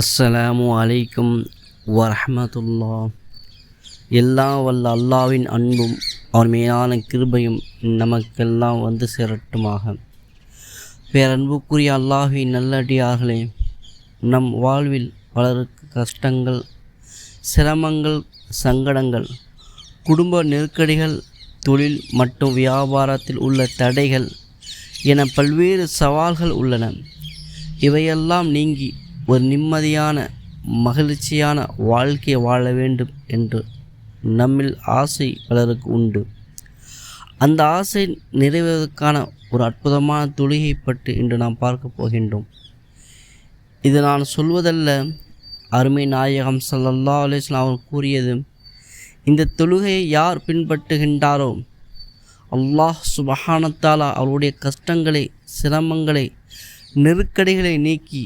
அஸ்ஸலாமு அலைக்கும் வரமத்துல்லா எல்லாம் வல்ல அல்லாவின் அன்பும் அவர் மேலான கிருபையும் நமக்கெல்லாம் வந்து சேரட்டுமாக. பேரன்புக்குரிய அல்லாஹின் நல்லடியார்களே நம் வாழ்வில் பலருக்கு கஷ்டங்கள் சிரமங்கள் சங்கடங்கள் குடும்ப நெருக்கடிகள் தொழில் மற்றும் வியாபாரத்தில் உள்ள தடைகள் என பல்வேறு சவால்கள் உள்ளன. இவையெல்லாம் நீங்கி ஒரு நிம்மதியான மகிழ்ச்சியான வாழ்க்கையை வாழ வேண்டும் என்று நம்மில் ஆசை பலருக்கு உண்டு. அந்த ஆசை நிறைவதற்கான ஒரு அற்புதமான தொழுகை பற்றி இன்று நாம் பார்க்க போகின்றோம். இது நான் சொல்வதல்ல அருமை நாயகம் சல்லல்லா அலிஸ்லாம் அவர் கூறியது இந்த தொழுகையை யார் பின்பற்றுகின்றாரோ அல்லாஹ் சுபஹானத்தாலா அவருடைய கஷ்டங்களை சிரமங்களை நெருக்கடிகளை நீக்கி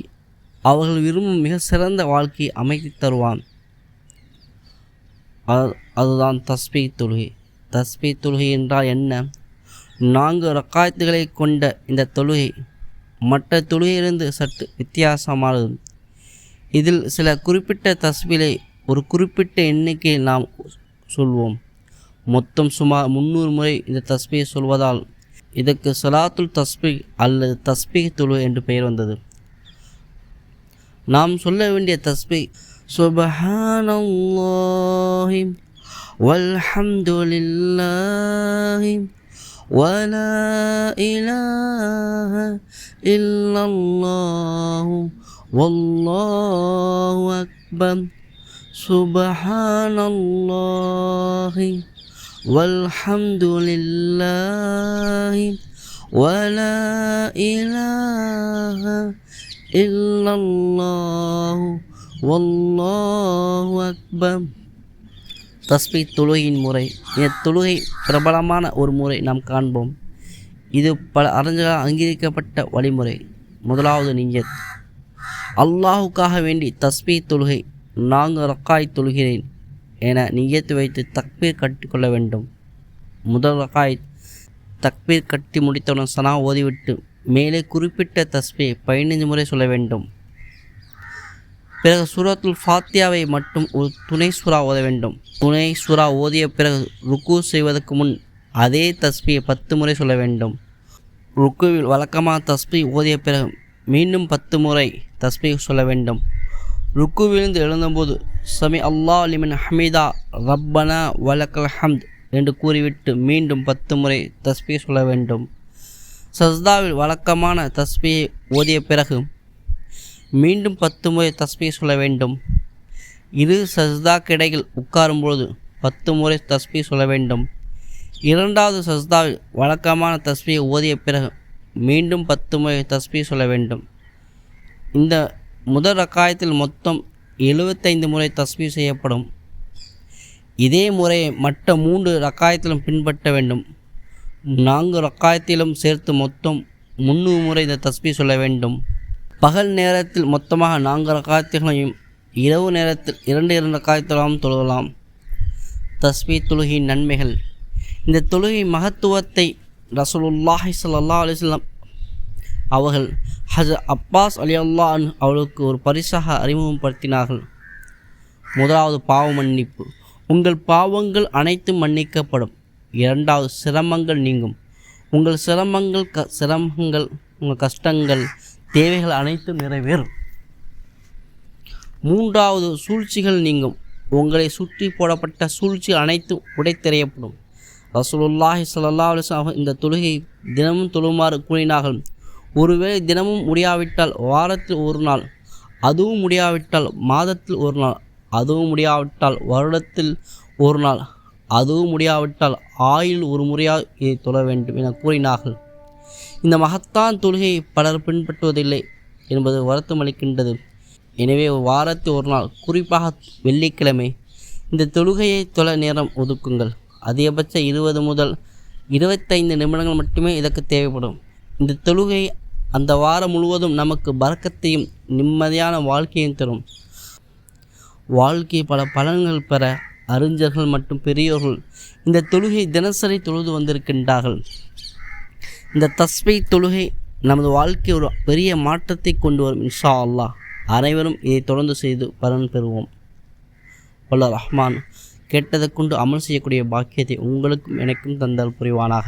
அவர்கள் விரும்பும் மிக சிறந்த வாழ்க்கையை அமைத்து தருவான். அதுதான் தஸ்பி தொழுகை. தஸ்பி தொழுகை என்றால் என்ன? நான்கு ரக்காயத்துகளை கொண்ட இந்த தொழுகை மற்ற தொழுகையிலிருந்து சற்று வித்தியாசமானது. இதில் சில குறிப்பிட்ட தஸ்பிலை ஒரு குறிப்பிட்ட எண்ணிக்கையில் நாம் சொல்வோம். மொத்தம் சுமார் முந்நூறு முறை இந்த தஸ்பியை சொல்வதால் இதற்கு சலாத்துல் தஸ்பி அல்லது தஸ்பி தொழு என்று பெயர் வந்தது. நாம் சொல்ல வேண்டிய தஸ்பி சுபஹானல்லாஹி வல்ஹம்துலில்லாஹி ولا إله إلا الله والله أكبر سبحان الله والحمد لله ولا إله இல்லல்லாஹு والله أكبر தஸ்பி தொழுகையின் முறை. இந்த தொழுகை பிரபலமான ஒரு முறை நாம் காண்போம். இது பல அறிஞர்களால் அங்கீகரிக்கப்பட்ட வழிமுறை. முதலாவது நிஞ்சத் அல்லாஹுக்காக வேண்டி தஸ்பி தொழுகை நாங்கள் ரக்காய் தொழுகிறேன் என நியத்து வைத்து தக்பீர் கட்டிக்கொள்ள வேண்டும். முதல் ரக்காய் தக்பீர் கட்டி முடித்தவுடன் சனா ஓதிவிட்டு மேலே குறிப்பிட்ட தஸ்பே பதினைந்து முறை சொல்ல வேண்டும். பிறகு சூரத்துல் ஃபாத்தியாவை மட்டும் ஒரு துணை சுறா ஓத வேண்டும். துணை சுறா ஓதிய பிறகு ருக்கு செய்வதற்கு முன் அதே தஸ்பியை பத்து முறை சொல்ல வேண்டும். ருக்குவில் வழக்கமாக தஸ்பி ஓதிய பிறகு மீண்டும் பத்து முறை தஸ்பி சொல்ல வேண்டும். ருக்குவிலிருந்து எழுந்தபோது சமி அல்லா லிமின் ஹமீதா ரப்பனா வலக்கல் ஹம்த் என்று கூறிவிட்டு மீண்டும் பத்து முறை தஸ்பி சொல்ல வேண்டும். சஸ்தாவில் வழக்கமான தஸ்பியை ஓதிய பிறகு மீண்டும் பத்து முறை தஸ்மியை சொல்ல வேண்டும். இரு சஸ்தா கிடையில் உட்காரும்பொழுது பத்து முறை தஸ்மி சொல்ல வேண்டும். இரண்டாவது சஸ்தாவில் வழக்கமான தஸ்பியை ஓதிய பிறகு மீண்டும் பத்து முறை தஸ்மி சொல்ல வேண்டும். இந்த முதல் ரக்காயத்தில் மொத்தம் எழுபத்தைந்து முறை தஸ்மி செய்யப்படும். இதே முறையை மற்ற மூன்று ரக்காயத்திலும் பின்பற்ற வேண்டும். நான்கு ரக்காயத்திலும் சேர்த்து மொத்தம் முந்நூறு முறை இந்த தஸ்பி சொல்ல வேண்டும். பகல் நேரத்தில் மொத்தமாக நான்கு ரக்காயத்துகளையும் இரவு நேரத்தில் இரண்டு இரண்டு ரக்காயத்திலும் தொழுகலாம் தஸ்பி தொழுகையின் நன்மைகள். இந்த தொழுகை மகத்துவத்தை ரசூலுல்லாஹி சல்லா அலிஸ்லாம் அவர்கள் ஹஜ அப்பாஸ் அலி அல்லா அவளுக்கு ஒரு பரிசாக அறிமுகப்படுத்தினார்கள். முதலாவது பாவ மன்னிப்பு. உங்கள் பாவங்கள் அனைத்தும் மன்னிக்கப்படும். இரண்டாவது சிரமங்கள் நீங்கும். உங்கள் சிரமங்கள் க சிரமங்கள் உங்கள் கஷ்டங்கள் தேவைகள் அனைத்தும் நிறைவேறும். மூன்றாவது சூழ்ச்சிகள் நீங்கும். உங்களை சுற்றி போடப்பட்ட சூழ்ச்சி அனைத்தும் உடைத்தெறியப்படும். ரசூலுல்லாஹி சல்லா அலிஸ்லாம் இந்த தொழுகை தினமும் தொழுமாறு கூறினார்கள். ஒருவேளை தினமும் முடியாவிட்டால் வாரத்தில் ஒரு நாள் அதுவும் முடியாவிட்டால் மாதத்தில் ஒரு நாள் அதுவும் முடியாவிட்டால் வருடத்தில் ஒரு நாள். அதுவும் முடியாவிட்டால் ஆயுள் ஒரு முறையாக இதை தொழ வேண்டும் என கூறினார்கள். இந்த மகத்தான் தொழுகையை பலர் பின்பற்றுவதில்லை என்பது வருத்தம் அளிக்கின்றது. எனவே வாரத்தில் ஒரு நாள் குறிப்பாக வெள்ளிக்கிழமை இந்த தொழுகையை தொழ நேரம் ஒதுக்குங்கள். அதிகபட்ச இருபது முதல் இருபத்தைந்து நிமிடங்கள் மட்டுமே இதற்கு தேவைப்படும். இந்த தொழுகை அந்த வாரம் முழுவதும் நமக்கு பறக்கத்தையும் நிம்மதியான வாழ்க்கையும் தரும். வாழ்க்கை பல பலன்கள் பெற அறிஞர்கள் மற்றும் பெரியோர்கள் இந்த தொழுகை தினசரி தொழுது வந்திருக்கின்றார்கள். இந்த தஸ்பை தொழுகை நமது வாழ்க்கை ஒரு பெரிய மாற்றத்தை கொண்டு வரும் இன்ஷா அல்லாஹ். அனைவரும் இதை தொடர்ந்து செய்து பலன் பெறுவோம். வல்ல ரஹ்மான் கேட்டதை கொண்டு அமல் செய்யக்கூடிய பாக்கியத்தை உங்களுக்கும் எனக்கும் தந்தால் புரிவானாக.